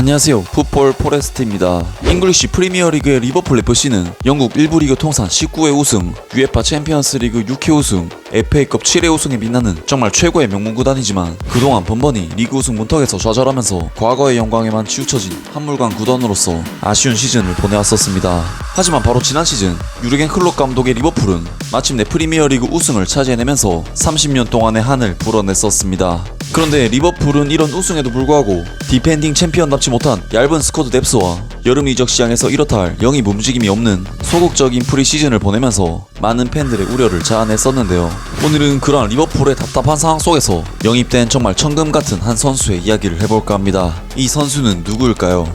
안녕하세요. 풋볼 포레스트입니다. 잉글리시 프리미어리그의 리버풀 FC는 영국 1부 리그 통산 19회 우승, UEFA 챔피언스 리그 6회 우승, FA컵 7회 우승에 빛나는 정말 최고의 명문 구단이지만 그동안 번번이 리그 우승 문턱에서 좌절하면서 과거의 영광에만 치우쳐진 한물간 구단으로서 아쉬운 시즌을 보내왔었습니다. 하지만 바로 지난 시즌 유르겐 클롭 감독의 리버풀은 마침내 프리미어리그 우승을 차지해내면서 30년 동안의 한을 불어냈었습니다. 그런데 리버풀은 이런 우승에도 불구하고 디펜딩 챔피언답지 못한 얇은 스쿼드 뎁스와 여름 이적 시장에서 이렇다 할 영입 움직임이 없는 소극적인 프리시즌을 보내면서 많은 팬들의 우려를 자아냈었는데요. 오늘은 그런 리버풀의 답답한 상황 속에서 영입된 정말 천금 같은 한 선수의 이야기를 해볼까 합니다. 이 선수는 누구일까요?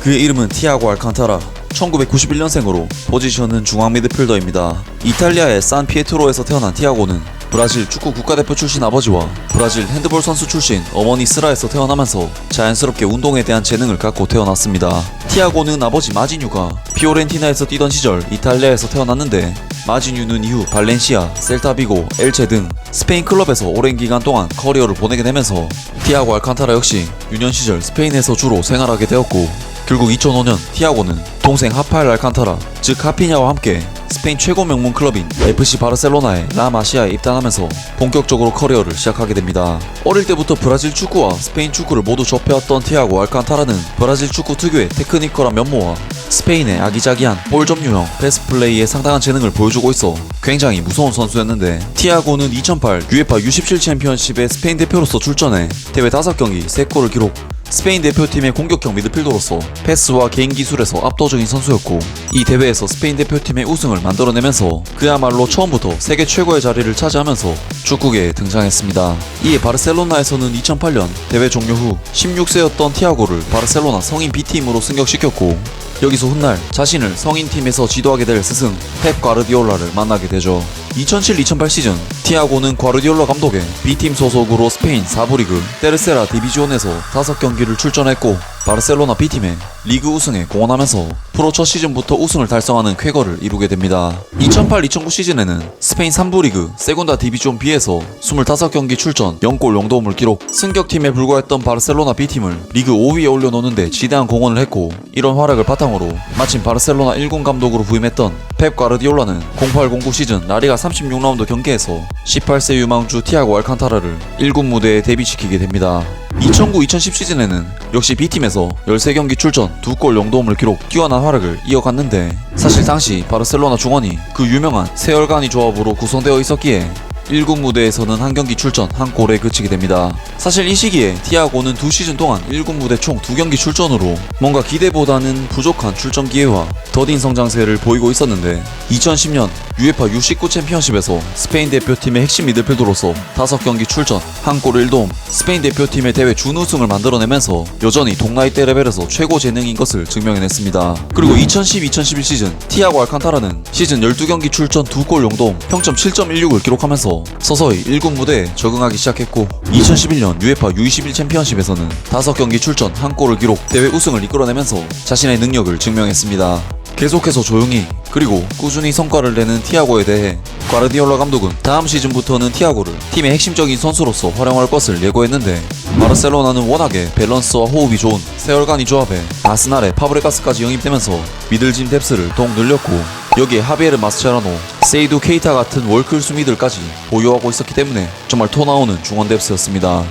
그의 이름은 티아고 알칸타라. 1991년생으로 포지션은 중앙 미드필더입니다. 이탈리아의 산 피에트로에서 태어난 티아고는 브라질 축구 국가대표 출신 아버지와 브라질 핸드볼 선수 출신 어머니 스라에서 태어나면서 자연스럽게 운동에 대한 재능을 갖고 태어났습니다. 티아고는 아버지 마지뉴가 피오렌티나에서 뛰던 시절 이탈리아에서 태어났는데 마지뉴는 이후 발렌시아, 셀타비고, 엘체 등 스페인 클럽에서 오랜 기간 동안 커리어를 보내게 되면서 티아고 알칸타라 역시 유년 시절 스페인에서 주로 생활하게 되었고 결국 2005년 티아고는 동생 하파엘 알칸타라 즉 하피냐와 함께 스페인 최고 명문 클럽인 FC 바르셀로나의 라마시아에 입단하면서 본격적으로 커리어를 시작하게 됩니다. 어릴 때부터 브라질 축구와 스페인 축구를 모두 접해왔던 티아고 알칸타라는 브라질 축구 특유의 테크니컬한 면모와 스페인의 아기자기한 볼 점유형 패스 플레이에 상당한 재능을 보여주고 있어 굉장히 무서운 선수였는데 티아고는 2008 UEFA U17 챔피언십의 스페인 대표로서 출전해 대회 5경기 3골을 기록 스페인 대표팀의 공격형 미드필더로서 패스와 개인 기술에서 압도적인 선수였고 이 대회에서 스페인 대표팀의 우승을 만들어내면서 그야말로 처음부터 세계 최고의 자리를 차지하면서 축구계에 등장했습니다. 이에 바르셀로나에서는 2008년 대회 종료 후 16세였던 티아고를 바르셀로나 성인 B팀으로 승격시켰고 여기서 훗날 자신을 성인팀에서 지도하게 될 스승 펩 과르디올라를 만나게 되죠. 2007-2008 시즌 티아고는 과르디올라 감독의 B팀 소속으로 스페인 4부 리그 테르세라 디비지온에서 5경기를 출전했고 바르셀로나 B팀의 리그 우승에 공헌하면서 프로 첫 시즌부터 우승을 달성하는 쾌거를 이루게 됩니다. 2008-2009 시즌에는 스페인 3부 리그 세군다 디비지온 B에서 25경기 출전 0골 0도움을 기록 승격팀에 불과했던 바르셀로나 B팀을 리그 5위에 올려놓는데 지대한 공헌을 했고 이런 활약을 바탕으로 마침 바르셀로나 1군 감독으로 부임했던 펩 과르디올라는 0809 시즌 라리가 36라운드 경기에서 18세 유망주 티아고 알칸타라를 1군 무대에 데뷔시키게 됩니다. 2009-2010 시즌에는 역시 B팀에서 13경기 출전 2골 0도움을 기록 뛰어난 활약을 이어갔는데 사실 당시 바르셀로나 중원이 그 유명한 세열간이 조합으로 구성되어 있었기에 1군 무대에서는 한 경기 출전 한 골에 그치게 됩니다. 사실 이 시기에 티아고는 두 시즌 동안 1군 무대 총 2경기 출전으로 뭔가 기대보다는 부족한 출전 기회와 더딘 성장세를 보이고 있었는데 2010년 UEFA U19 챔피언십에서 스페인 대표팀의 핵심 미드필더로서 5경기 출전 한 골 1도움 스페인 대표팀의 대회 준우승을 만들어내면서 여전히 동나이대 레벨에서 최고 재능인 것을 증명해냈습니다. 그리고 2010-2011 시즌 티아고 알칸타라는 시즌 12경기 출전 2골 0도움 평점 7.16을 기록하면서 서서히 1군 무대에 적응하기 시작했고 2011년 UEFA U21 챔피언십에서는 5경기 출전 한 골을 기록 대회 우승을 이끌어내면서 자신의 능력을 증명했습니다. 계속해서 조용히 그리고 꾸준히 성과를 내는 티아고에 대해 과르디올라 감독은 다음 시즌부터는 티아고를 팀의 핵심적인 선수로서 활용할 것을 예고했는데 바르셀로나는 워낙에 밸런스와 호흡이 좋은 세월간이 조합에 아스날의 파브레가스까지 영입되면서 미들짐 뎁스를 더욱 늘렸고 여기에 하비에르 마스체라노, 세이두 케이타 같은 월클 수미들까지 보유하고 있었기 때문에 정말 토 나오는 중원 뎁스였습니다.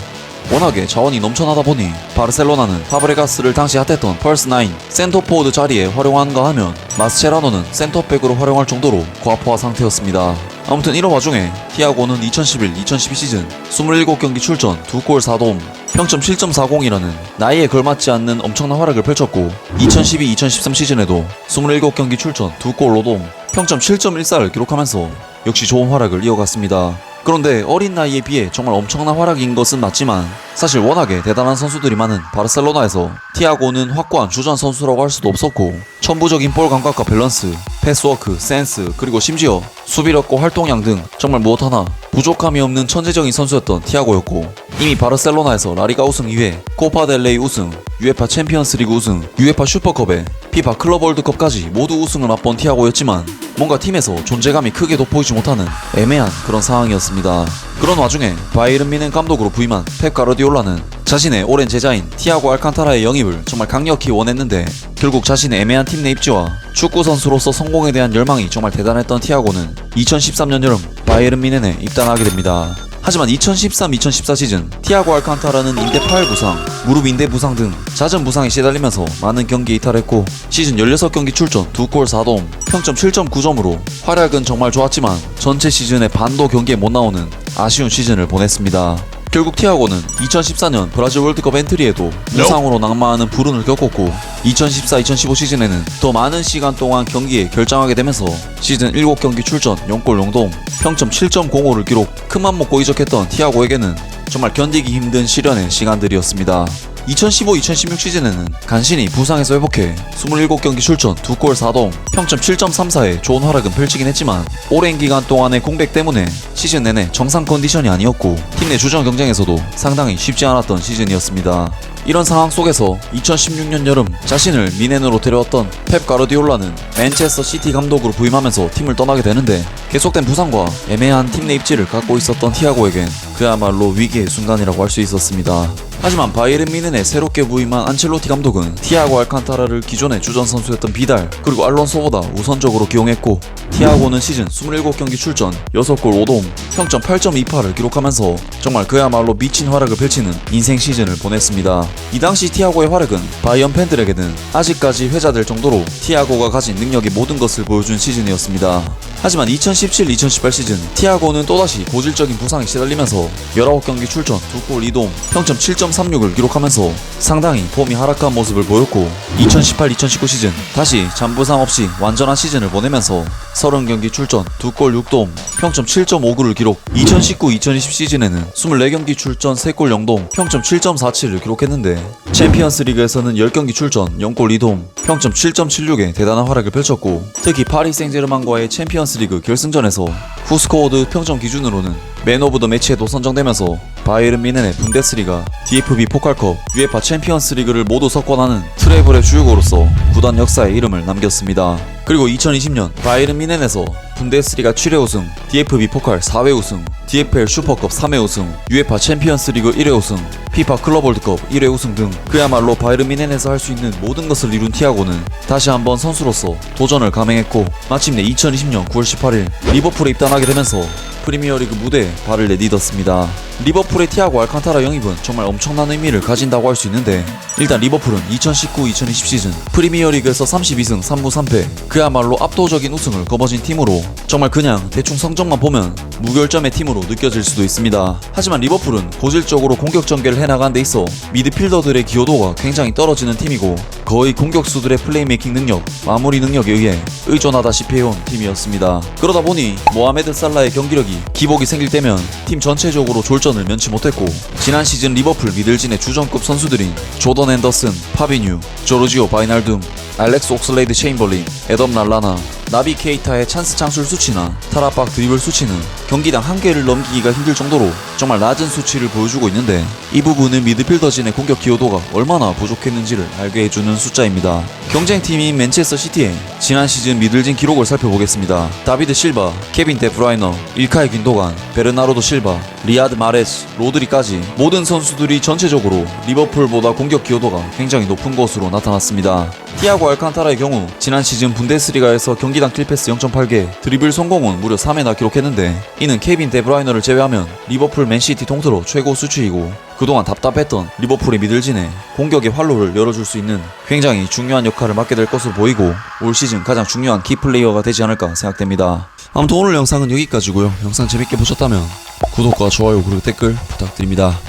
워낙에 자원이 넘쳐나다 보니 바르셀로나는 파브레가스를 당시 핫했던 펄스9 센터포워드 자리에 활용한가 하면 마스체라노는 센터백으로 활용할 정도로 고아포화 상태였습니다. 아무튼 이런 와중에 티아고는 2011-2012 시즌 27경기 출전 2골 4도움 평점 7.40이라는 나이에 걸맞지 않는 엄청난 활약을 펼쳤고 2012-2013 시즌에도 27경기 출전 2골 5도움 평점 7.14를 기록하면서 역시 좋은 활약을 이어갔습니다. 그런데 어린 나이에 비해 정말 엄청난 활약인 것은 맞지만 사실 워낙에 대단한 선수들이 많은 바르셀로나에서 티아고는 확고한 주전 선수라고 할 수도 없었고 천부적인 볼 감각과 밸런스, 패스워크, 센스 그리고 심지어 수비력과 활동량 등 정말 무엇 하나 부족함이 없는 천재적인 선수였던 티아고였고 이미 바르셀로나에서 라리가 우승 2회, 코파 델레이 우승, UEFA 챔피언스리그 우승, UEFA 슈퍼컵에 피파 클럽 월드컵까지 모두 우승을 맛본 티아고였지만 뭔가 팀에서 존재감이 크게 돋보이지 못하는 애매한 그런 상황이었습니다. 그런 와중에 바이른 미넨 감독으로 부임한 펩 가르디올라는 자신의 오랜 제자인 티아고 알칸타라의 영입을 정말 강력히 원했는데 결국 자신의 애매한 팀 내 입지와 축구 선수로서 성공에 대한 열망이 정말 대단했던 티아고는 2013년 여름 바이에른 미넨에 입단하게 됩니다. 하지만 2013-2014 시즌 티아고 알칸타라는 인대 파열 부상, 무릎 인대 부상 등 잦은 부상에 시달리면서 많은 경기에 이탈했고 시즌 16경기 출전 2골 4도움, 평점 7.9점으로 활약은 정말 좋았지만 전체 시즌의 반도 경기에 못 나오는 아쉬운 시즌을 보냈습니다. 결국 티아고는 2014년 브라질 월드컵 엔트리에도 부상으로 낙마하는 불운을 겪었고 2014-2015 시즌에는 더 많은 시간 동안 경기에 결정하게 되면서 시즌 7경기 출전 0골 0도움 평점 7.05를 기록 큰맘 먹고 이적했던 티아고에게는 정말 견디기 힘든 시련의 시간들이었습니다. 2015-2016 시즌에는 간신히 부상에서 회복해 27경기 출전 2골 4도움 평점 7.34에 좋은 활약은 펼치긴 했지만 오랜 기간 동안의 공백 때문에 시즌 내내 정상 컨디션이 아니었고 팀 내 주전 경쟁에서도 상당히 쉽지 않았던 시즌이었습니다. 이런 상황 속에서 2016년 여름 자신을 미넨으로 데려왔던 펩 가르디올라는 맨체스터 시티 감독으로 부임하면서 팀을 떠나게 되는데 계속된 부상과 애매한 팀 내 입지를 갖고 있었던 티아고에겐 그야말로 위기의 순간이라고 할 수 있었습니다. 하지만 바이에른 미넨에 새롭게 부임한 안첼로티 감독은 티아고 알칸타라를 기존의 주전 선수였던 비달 그리고 알론소보다 우선적으로 기용했고 티아고는 시즌 27경기 출전 6골 5도움 평점 8.28을 기록하면서 정말 그야말로 미친 활약을 펼치는 인생 시즌을 보냈습니다. 이 당시 티아고의 활약은 바이언 팬들에게는 아직까지 회자될 정도로 티아고가 가진 능력의 모든 것을 보여준 시즌이었습니다. 하지만 2017-2018 시즌 티아고는 또다시 고질적인 부상에 시달리면서 19경기 출전 2골 2도움 평점 7.36을 기록하면서 상당히 폼이 하락한 모습을 보였고 2018-2019 시즌 다시 잔부상 없이 완전한 시즌을 보내면서 30경기 출전 2골 6도움 평점 7.59를 기록. 2019-2020 시즌에는 24경기 출전 3골 0도움 평점 7.47을 기록했는데 챔피언스 리그에서는 10경기 출전 0골 2도움 평점 7.76의 대단한 활약을 펼쳤고 특히 파리 생제르맹과의 챔피언스 리그 결승전에서 후스코어드 평점 기준으로는 맨 오브 더 매치에도 선정되면서 바이에른 미넨의 분데스리가 DFB 포칼컵, UEFA 챔피언스 리그를 모두 석권하는 트래블의 주역으로서 구단 역사에 이름을 남겼습니다. 그리고 2020년 바이에른 미넨에서 분데스리가 7회 우승, DFB 포칼 4회 우승, DFL 슈퍼컵 3회 우승, UEFA 챔피언스 리그 1회 우승, 피파 클럽 월드컵 1회 우승 등 그야말로 바이에른 미넨에서 할 수 있는 모든 것을 이룬 티아고는 다시 한번 선수로서 도전을 감행했고 마침내 2020년 9월 18일 리버풀에 입단하게 되면서 프리미어리그 무대에 발을 내딛었습니다. 리버풀의 티아고 알칸타라 영입은 정말 엄청난 의미를 가진다고 할 수 있는데 일단 리버풀은 2019-2020 시즌 프리미어리그에서 32승 3무 3패 그야말로 압도적인 우승을 거머쥔 팀으로 정말 그냥 대충 성적만 보면 무결점의 팀으로 느껴질 수도 있습니다. 하지만 리버풀은 고질적으로 공격 전개를 해나가는 데 있어 미드필더들의 기여도가 굉장히 떨어지는 팀이고 거의 공격수들의 플레이메이킹 능력, 마무리 능력에 의해 의존하다시피 해온 팀이었습니다. 그러다 보니 모하메드 살라의 경기력이 기복이 생길 때면 팀 전체적으로 졸전 을 면치 못했고 지난 시즌 리버풀 미들진의 주전급 선수들인 조던 앤더슨, 파비뉴, 조르지오 바이날둠, 알렉스 옥슬레이드 체인벌린, 에덤 랄라나, 나비 케이타의 찬스 창출 수치나 타라박 드리블 수치는 경기당 한 개를 넘기기가 힘들 정도로 정말 낮은 수치를 보여주고 있는데 이 부분은 미드필더진의 공격 기여도가 얼마나 부족했는지를 알게 해주는 숫자입니다. 경쟁팀인 맨체스터 시티의 지난 시즌 미들진 기록을 살펴보겠습니다. 다비드 실바, 케빈 데브라이너, 일카이 균도간, 베르나르도 실바, 리아드 마레스, 로드리까지 모든 선수들이 전체적으로 리버풀보다 공격 기여도가 굉장히 높은 것으로 나타났습니다. 티아고 알칸타라의 경우 지난 시즌 분데스리가에서 경기당 킬패스 0.8개, 드리블 성공은 무려 3회나 기록했는데 이는 케빈 데브라이너를 제외하면 리버풀 맨시티 통틀어 최고 수치이고 그동안 답답했던 리버풀의 미들진에 공격의 활로를 열어줄 수 있는 굉장히 중요한 역할을 맡게 될 것으로 보이고 올 시즌 가장 중요한 키플레이어가 되지 않을까 생각됩니다. 아무튼 오늘 영상은 여기까지고요. 영상 재밌게 보셨다면 구독과 좋아요 그리고 댓글 부탁드립니다.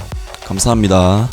감사합니다.